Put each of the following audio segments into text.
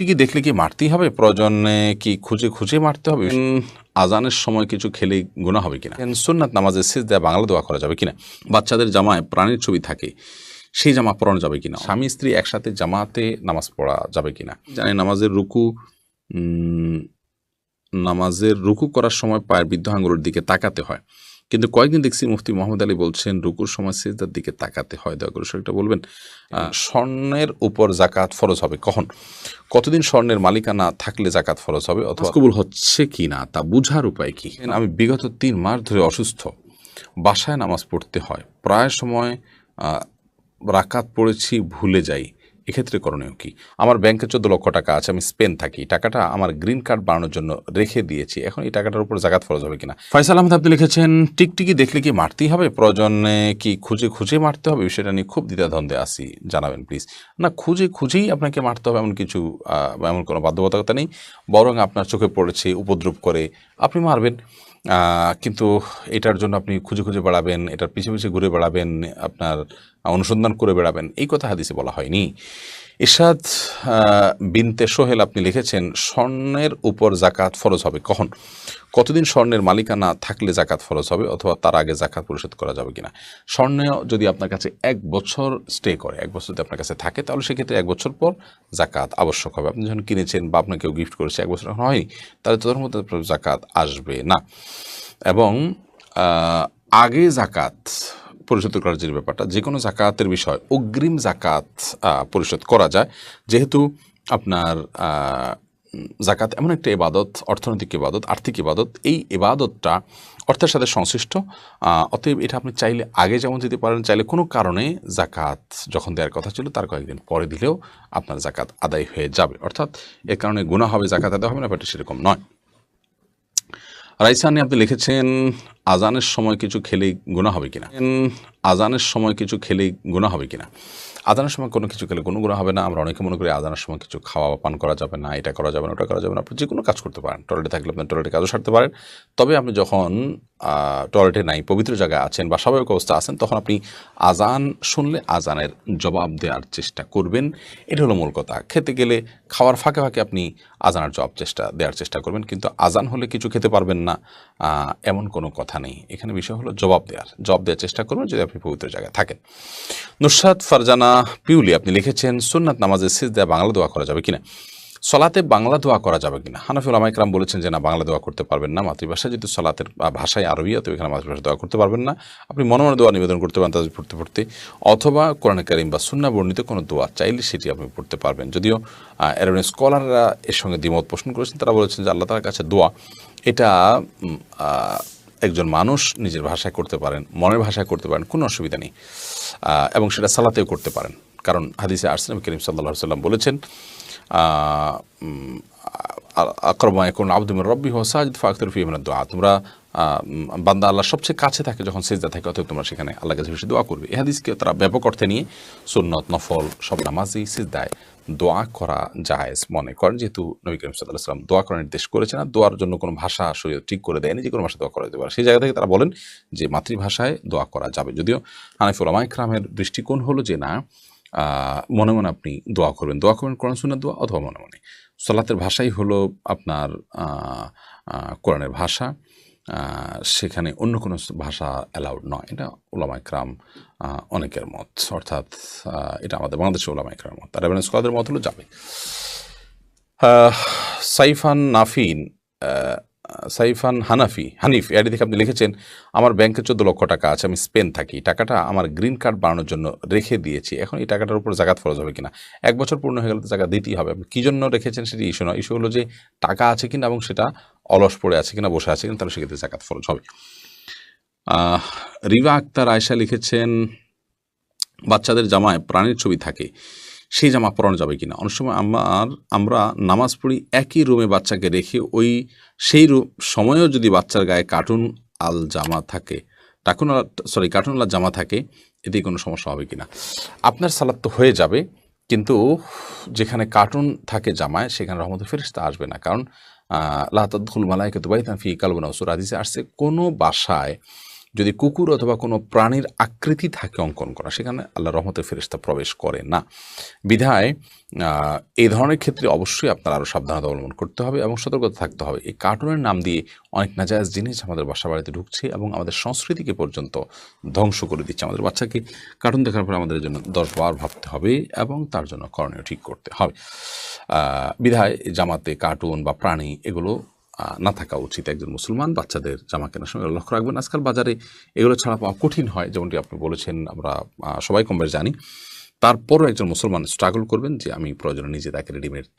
কি দেখলে কি মারতেই হবে? প্রয়োজনে কি খুঁজে খুঁজে মারতে হবে? আজানের সময় কিছু খেলে গুণা হবে কিনা? সুন্নাত নামাজের শেষ দেয়া বাংলা দোয়া করা যাবে কিনা? বাচ্চাদের জামায় প্রাণীর ছবি থাকে, সেই জামা পরানো যাবে কিনা? স্বামী স্ত্রী একসাথে জামাতে নামাজ পড়া যাবে কিনা? জানি নামাজের রুকু নামাজের রুকু করার সময় পায়ের বৃদ্ধ আঙ্গুলের দিকে তাকাতে হয়। কিন্তু কয়েকদিন দেখছি মুফতি মোহাম্মদ আলী বলছেন রুকুর সময় সেজদার দিকে তাকাতে হয়। দয়া করে সেটা বলবেন স্বর্ণের উপর জাকাত ফরজ হবে। কখন? কতদিন স্বর্ণের মালিকানা থাকলে জাকাত ফরজ হবে? অথবা কবুল হচ্ছে কি না? তা বুঝার উপায় কি? আমি বিগত তিন মাস ধরে অসুস্থ। বাসায় নামাজ পড়তে হয়। প্রায় সময় রাকাত পড়েছি ভুলে যাই। এক্ষেত্রে করণীয় কি? আমার ব্যাংকে চোদ্দ লক্ষ টাকা আছে, আমি স্পেন থাকি। টাকাটা আমার গ্রিন কার্ড বানানোর জন্য রেখে দিয়েছি। এখন এই টাকাটার উপর জাকাত ফরজ হবে কিনা? ফয়সাল আহমদ, আপনি লিখেছেন, টিকটিকি দেখলে কি মারতেই হবে? প্রয়োজনে কি খুঁজে খুঁজে মারতে হবে? বিষয়টা নিয়ে খুব দ্বিধাদ্বন্দ্বে আসি জানাবেন প্লিজ না, খুঁজে খুঁজেই আপনাকে মারতে হবে এমন কিছু এমন কোনো বাধ্যবাধকতা নেই। বরং আপনার চোখে পড়েছে উপদ্রব করে আপনি মারবেন। কিন্তু এটার জন্য আপনি খুঁজে খুঁজে বেড়াবেন, এটার পিছিয়ে পিছিয়ে ঘুরে বেড়াবেন, আপনার অনুসন্ধান করে বেড়াবেন। এই কথা হাদিসে বলা হয়নি। ইরশাদ আহ, বিনতে সোহেল আপনি লিখেছেন স্বর্ণের উপর জাকাত ফরজ হবে। কখন? কতদিন স্বর্ণের মালিকানা থাকলে জাকাত ফরজ হবে অথবা তার আগে জাকাত পরিশোধ করা যাবে কিনা? স্বর্ণ যদি আপনার কাছে এক বছর স্টে করে এক বছর যদি আপনার কাছে থাকে তাহলে সেক্ষেত্রে এক বছর পর জাকাত আবশ্যক হবে। আপনি যখন কিনেছেন বা আপনাকে কেউ গিফট করেছে এক বছর এখন হয়নি তাহলে তাদের মধ্যে জাকাত আসবে না। এবং আগে জাকাত পরিশোধ করার যে ব্যাপারটা, যে কোনো জাকাতের বিষয়, অগ্রিম জাকাত পরিশোধ করা যায়। যেহেতু আপনার জাকাত এমন একটা ইবাদত, অর্থনৈতিক ইবাদত, আর্থিক ইবাদত, এই ইবাদতটা অর্থের সাথে সংশ্লিষ্ট। অতএব এটা আপনি চাইলে আগে যেমন দিতে পারেন, চাইলে কোনো কারণে জাকাত যখন দেওয়ার কথা ছিল, তার কয়েকদিন পরে দিলেও আপনার জাকাত আদায় হয়ে যাবে। অর্থাৎ এ কারণে গুণা হবে, জাকাত আদায় হবে না ব্যাপারটা সেরকম নয়। রাইসানি আপনি লিখেছেন আজানের সময় কিছু খেলেই গুণা হবে কিনা? আজানের সময় কিছু খেলেই গুণা হবে কিনা? আজানের সময় কোনো কিছু খেলে কোনো গুণা হবে না। আমরা অনেকে মনে করি আজানের সময় কিছু খাওয়া বা পান করা যাবে না এটা করা যাবে না ওটা করা যাবে না। আপনি যে কোনো কাজ করতে পারেন। টয়লেটে থাকলে আপনি টয়লেটে কাজও সারতে পারেন। তবে আপনি যখন টয়লেটে নাই পবিত্র জায়গায় আছেন বা স্বাভাবিক অবস্থা আছেন তখন আপনি আজান শুনলে আজানের জবাব দেওয়ার চেষ্টা করবেন। এটা হলো মূল কথা। খেতে গেলে খাওয়ার ফাঁকে ফাঁকে আপনি আজানের জবাব চেষ্টা দেওয়ার চেষ্টা করবেন। কিন্তু আজান হলে কিছু খেতে পারবেন না। এমন কোনো কথা নেই। এখানে বিষয় হলো জবাব দেওয়ার জবাব দেওয়ার চেষ্টা করবেন যদি আপনি পবিত্র জায়গায় থাকেন। নুসরাত ফারজানা পিউলি, আপনি লিখেছেন, সুন্নাত নামাজের শেষ দেয়া বাংলা দোয়া করা যাবে কিনা? সলাতে বাংলা দোয়া করা যাবে কিনা? হানাফি ওলামাইকরাম বলেছেন যে, না, বাংলা দোয়া করতে পারবেন না। মাতৃভাষা যেহেতু সলাতের ভাষায় আরবি অত এখানে মাতৃভাষা দোয়া করতে পারবেন না। আপনি মনে মনে দোয়া নিবেদন করতে পারেন তাদের পড়তে পড়তে। অথবা কোরআন কারিম বা সুন্না বর্ণিত কোনো দোয়া চাইলে সেটি আপনি পড়তে পারবেন। যদিও এরোনে স্কলাররা এর সঙ্গে দ্বিমত পোষণ করেছেন, তারা বলেছেন যে, আল্লাহ তার কাছে দোয়া। এটা একজন মানুষ নিজের ভাষায় করতে পারেন, মনের ভাষায় করতে পারেন, কোনো অসুবিধা নেই। এবং সেটা সালাতেও করতে পারেন। কারণ হাদিসে আরসালাম করিম সাল্লাহ সাল্লাম বলেছেন আকরমা এখন আব্দুমর রব্বি হোসাজ ফাকতর ফিমেন দোয়া। তোমরা বান্দা আল্লাহ সবচেয়ে কাছে থাকে যখন সেজদা থাকে, অতএব তোমরা সেখানে আল্লাহ কাছে বেশি দোয়া করবে। এই হাদিসকে তারা ব্যাপক অর্থে নিয়ে সুন্নত, নফল, সব নামাজই সিজদায় দোয়া করা জায়েজ মনে করেন যেহেতু নবী করিম সাল্লাহ সাল্লাম দোয়া করার নির্দেশ করেছেন আর দোয়ার জন্য কোনো ভাষা শরীর ঠিক করে দেয়নি যে কোনো ভাষা দোয়া করা যেতে পারে। সেই জায়গা থেকে তারা বলেন যে মাতৃভাষায় দোয়া করা যাবে। যদিও হানিফুল আমাইকরামের দৃষ্টিকোণ হলো যে না মনে মনে আপনি দোয়া করবেন। দোয়া করবেন কোরআন শুনে দোয়া অথবা মনে মনে। সলাতের ভাষাই হলো আপনার কোরআনের ভাষা। সেখানে অন্য কোনো ভাষা অ্যালাউড নয়। এটা ওলামা ইকরাম অনেকের মত। অর্থাৎ এটা আমাদের বাংলাদেশের ওলামা ইকরামের মত। আর এবার স্কলাদের মত হলো? যাবে সাইফান নাফিন সাইফান হানাফি, হানিফ এটি থেকে আপনি লিখেছেন, আমার ব্যাংকে চোদ্দ লক্ষ টাকা আছে, আমি স্পেন থাকি। টাকাটা আমার গ্রিন কার্ড বানানোর জন্য রেখে দিয়েছি। এখন এই টাকাটার উপর জাকাত ফরজ হবে কিনা? এক বছর পূর্ণ হয়ে গেলে তো জায়গা দিতেই হবে। আপনি কী জন্য রেখেছেন সেটি ইস্যু নয়। ইস্যু হলো যে টাকা আছে কিনা এবং সেটা অলস পড়ে আছে কিনা, বসে আছে কিনা, তাহলে সেক্ষেত্রে জাকাত ফরজ হবে। রিবা আক্তার আয়সা লিখেছেন, বাচ্চাদের জামায় প্রাণীর ছবি থাকে। সেই জামা পরানো যাবে কিনা? অনেক সময় আমার, আমরা নামাজ পড়ি একই রুমে বাচ্চাকে রেখে ওই সেই রুম সময়েও যদি বাচ্চার গায়ে কার্টুন আল জামা থাকে টাকুন সরি কার্টুন আল জামা থাকে এতে কোনো সমস্যা হবে কিনা? আপনার সালাদ তো হয়ে যাবে, কিন্তু যেখানে কার্টুন থাকে জামায়, সেখানে রহমত ফেরিস্তা আসবে না। কারণ লাতাদুল মালাইকে দুবাই ফি কালবনা ওসুর আদিসে আসছে, কোনো বাসায় যদি কুকুর অথবা কোনো প্রাণীর আকৃতি থাকে অঙ্কন করা, সেখানে আল্লাহ রহমতের ফেরিস্তা প্রবেশ করে না। বিধায় এই ধরনের ক্ষেত্রে অবশ্যই আপনার আরও সাবধানতা অবলম্বন করতে হবে এবং সতর্কতা থাকতে হবে। এই কার্টুনের নাম দিয়ে অনেক নাজায়জ জিনিস আমাদের বাসা বাড়িতে ঢুকছে এবং আমাদের সংস্কৃতিকে পর্যন্ত ধ্বংস করে দিচ্ছে। আমাদের বাচ্চাকে কার্টুন দেখার পরে আমাদের জন্য দশ বার ভাবতে হবে এবং তার জন্য করণীয় ঠিক করতে হবে। বিধায় জামাতে কার্টুন বা প্রাণী এগুলো না থাকা উচিত একজন মুসলমান বাচ্চাদের জামা কেনার সময়। লক্ষ্য রাখবেন, আজকাল বাজারে এগুলো ছাড়া পাওয়া কঠিন হয়, যেমনটি আপনি বলেছেন, আমরা সবাই কম বেশ জানি। তারপরও একজন মুসলমান স্ট্রাগল করবেন যে, আমি প্রয়োজনে নিজে তাকে রেডিমেড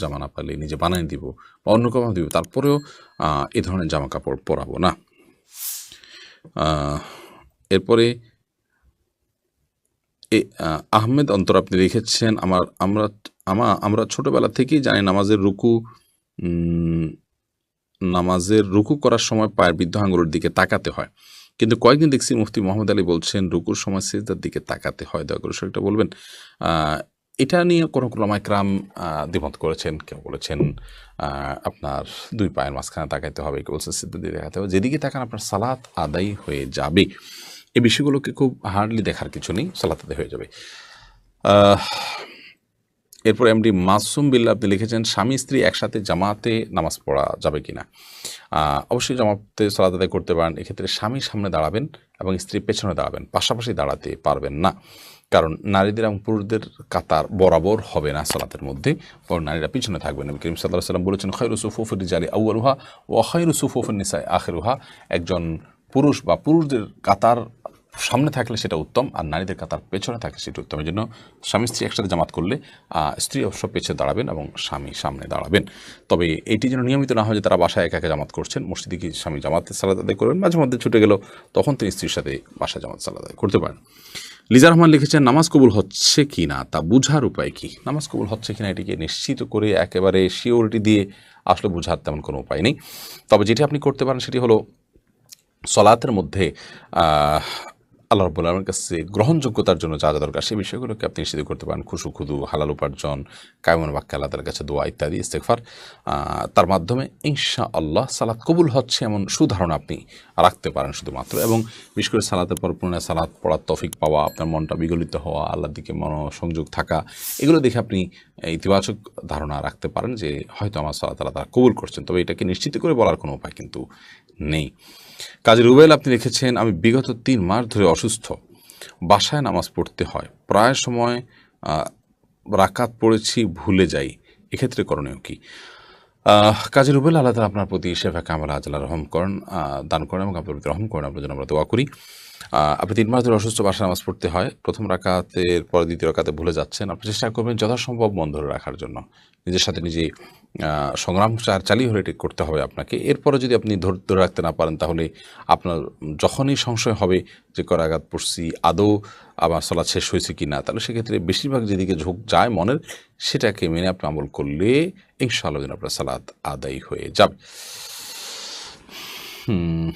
জামা না পারলে নিজে বানিয়ে দিব বা অন্য কাউকে দিব। তারপরেও এ ধরনের জামা কাপড় পরাবো না। এরপরে, এ আহমেদ অন্তর আপনি লিখেছেন, আমার, আমরা, আমা, আমরা ছোটোবেলা থেকেই জানি নামাজের রুকু নামাজের রুকু করার সময় পায়ের বৃদ্ধ আঙ্গুলের দিকে তাকাতে হয়। কিন্তু কয়েকদিন দেখছি মুফতি মোহাম্মদ আলী বলছেন, রুকুর সময় সিজদার দিকে তাকাতে হয়। দয়া করে সেটা বলবেন। এটা নিয়ে কোনো কোনো মাইক্রাম দ্বিমত করেছেন? কেউ বলেছেন আপনার দুই পায়ের মাঝখানে তাকাইতে হবে, কেউ বলছে সিজদার দিকে তাকাতে হবে। যেদিকে তাকান আপনার সালাত আদায় হয়ে যাবে। এই বিষয়গুলোকে খুব হার্ডলি দেখার কিছু নেই, সালাত আদায় হয়ে যাবে। এরপর এমডি মাসুম বিল্লা আপনি লিখেছেন স্বামী স্ত্রী একসাথে জামাতে নামাজ পড়া যাবে কিনা? আহ, অবশ্যই জামাতে সালাত আদায় করতে পারেন এক্ষেত্রে স্বামী সামনে দাঁড়াবেন এবং স্ত্রী পেছনে দাঁড়াবেন পাশাপাশি দাঁড়াতে পারবেন না। কারণ নারীদের এবং পুরুষদের কাতার বরাবর হবে না সালাতের মধ্যে বরং নারীরা পিছনে থাকবেন নবী করিম সাল্লাহ সাল্লাম বলেছেন খৈরু সুফুফুর রিজালি আউয়ালুহা ও খৈরু সুফুফুর নিসাই আখেরুহা। একজন পুরুষ বা পুরুষদের কাতার সামনে থাকলে সেটা উত্তম, আর নারীদের কাতার পেছনে থাকলে সেটা উত্তম। এই জন্য স্বামী স্ত্রী একসাথে জামাত করলে স্ত্রী অবশ্য পেছনে দাঁড়াবেন এবং স্বামী সামনে দাঁড়াবেন। তবে এটি যেন নিয়মিত না হয় যে তারা বাসায় একা একা জামাত করছেন, মসজিদে কি স্বামী জামাতে সালাদ আদায় করবেন, মাঝে মধ্যে ছুটে গেল তখন তিনি স্ত্রীর সাথে বাসায় জামাত সালাদ আদায় করতে পারেন। লিজা রহমান লিখেছেন, নামাজ কবুল হচ্ছে কি না, তা বুঝার উপায় কি? নামাজ কবুল হচ্ছে কি না, এটিকে নিশ্চিত করে একেবারে শিওরিটি দিয়ে আসলে বোঝার তেমন কোনো উপায় নেই। তবে যেটি আপনি করতে পারেন সেটি হলো সলাতের মধ্যে আল্লাহ রব্বুল আলমের কাছে গ্রহণযোগ্যতার জন্য যা যা দরকার সেই বিষয়গুলোকে আপনি নিশ্চিত করতে পারেন। খুশু, খুদু, হালাল উপার্জন, কায়মন বাক্য আল্লাহ কাছে দোয়া ইত্যাদি ইস্তেকফার তার মাধ্যমে ইনশা আল্লাহ সালাত কবুল হচ্ছে এমন সুধারণা আপনি রাখতে পারেন শুধুমাত্র। এবং বিশেষ করে সালাতের পর পুনরায় সালাত পড়ার তফিক পাওয়া, আপনার মনটা বিগলিত হওয়া, আল্লাহর দিকে মনোসংযোগ থাকা, এগুলো দেখে আপনি ইতিবাচক ধারণা রাখতে পারেন যে হয়তো আমার সালাত আল্লাহ তারা কবুল করছেন। তবে এটাকে নিশ্চিত করে বলার কোনো উপায় কিন্তু নেই। কাজী রুবেল আপনি লিখেছেন, আমি বিগত তিন মাস ধরে অসুস্থ বাসায় নামাজ পড়তে হয়। প্রায় সময় রাকাত পড়েছি, ভুলে যাই। এক্ষেত্রে করণীয় কি? কাজী রুবেল আল্লাহ আপনার প্রতি শেফা কামাল আজলা রহম করেন দান করেন এবং আপনার প্রতি রহম করেন। আপনার জন্য আমরা দোয়া করি। আপনি তিন মাস ধরে অসুস্থ, বাসায় নামাজ পড়তে হয়। প্রথম রাকাতের পরে দ্বিতীয় রাকাতে ভুলে যাচ্ছেন। আপনি চেষ্টা করবেন যথাসম্ভব মন ধরে রাখার জন্য। নিজের সাথে নিজে সংগ্রাম চালিয়ে হলে এটি করতে হবে আপনাকে। এরপরে যদি আপনি ধর- রাখতে না পারেন, তাহলে আপনার যখনই সংশয় হবে যে করাঘাত পড়ছি, আদৌ আমার সলা শেষ হয়েছে কি না? তাহলে সেক্ষেত্রে বেশিরভাগ যেদিকে ঝোঁক যায় মনের, সেটাকে মেনে আপনি আমল করলে ইনশাআল্লাহ আপনার সালাদ আদায় হয়ে যাবে। হুম।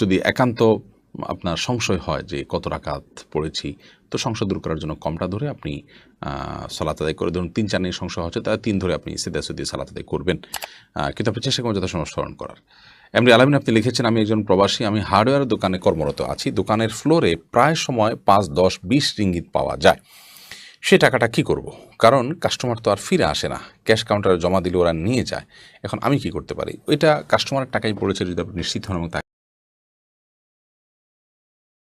যদি একান্ত আপনার সংশয় হয় যে কত রাকাত পড়েছি, তো সংশয় দূর করার জন্য কমটা ধরে আপনি সালাত আদায় করে ধরুন তিন চার নিয়ে সংশয় হচ্ছে, তাহলে তিন ধরে আপনি সেদা সুদি সালাত আদায় করবেন। কিন্তু আপনি চেষ্টা করবেন যথাসময় স্মরণ করার। এমনি আলামিন আপনি লিখেছেন, আমি একজন প্রবাসী, আমি হার্ডওয়্যার দোকানে কর্মরত আছি। দোকানের ফ্লোরে প্রায় সময় পাঁচ, দশ, বিশ রিঙ্গিত পাওয়া যায়। সে টাকাটা কি করব? কারণ কাস্টমার তো আর ফিরে আসে না। ক্যাশ কাউন্টারে জমা দিলে ওরা নিয়ে যায়। এখন আমি কি করতে পারি? ওইটা কাস্টমারের টাকাই পড়েছে যদি আপনি নিশ্চিত হন এবং